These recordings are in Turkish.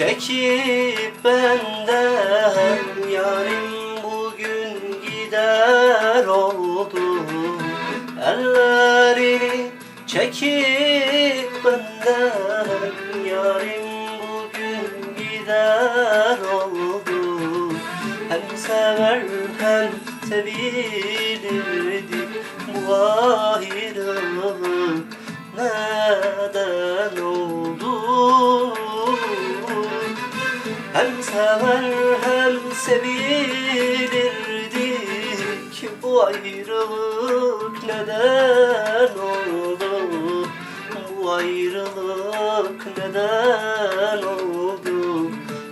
çekip benden Yarim bugün gider oldu. Ellerini çekip benden Yarim bugün gider oldu. Hem sever hem sevilirdik Bu ayrılık neden oldu Hem sever hem sevilirdik Bu ayrılık neden oldu? Bu ayrılık neden oldu?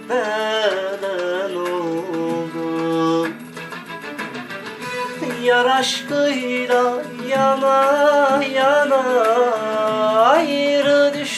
Neden oldu? Yar aşkıyla yana yana Ayrı düştüm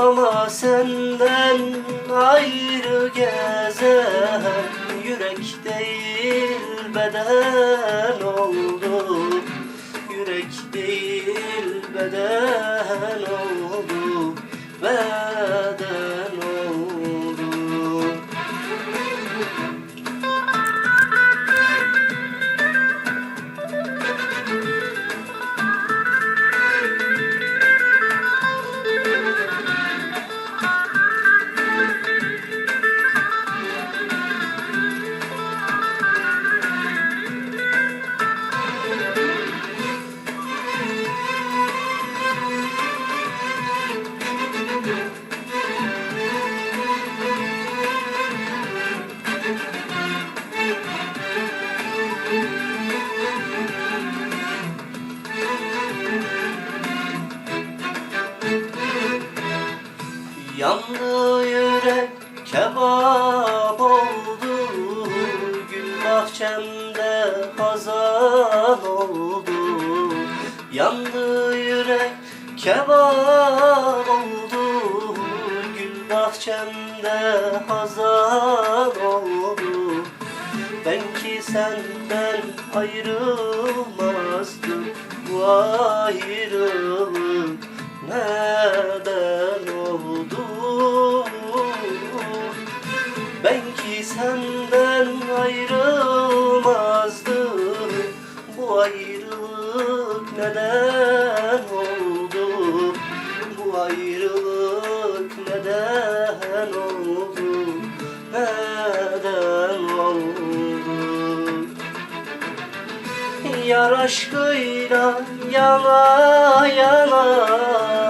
ama senden ayrı gezen Yürek değil beden oldu. Yürek değil beden oldu. Beden bahçemde hazan oldu. Yandı yürek kebap oldu. Gül bahçemde hazan oldu. Ben ki senden ayrılmazdım. Bu ayrılık neden oldu? Ben ki senden ayrılmazdım ayrılık neden oldu? Bu ayrılık neden oldu? Neden oldu? Yar aşkıyla yana yana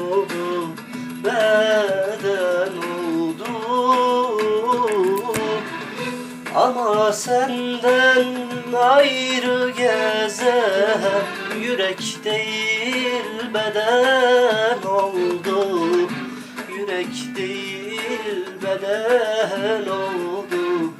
ama senden ayrı gezen Yürek değil beden oldu. Yürek değil beden oldu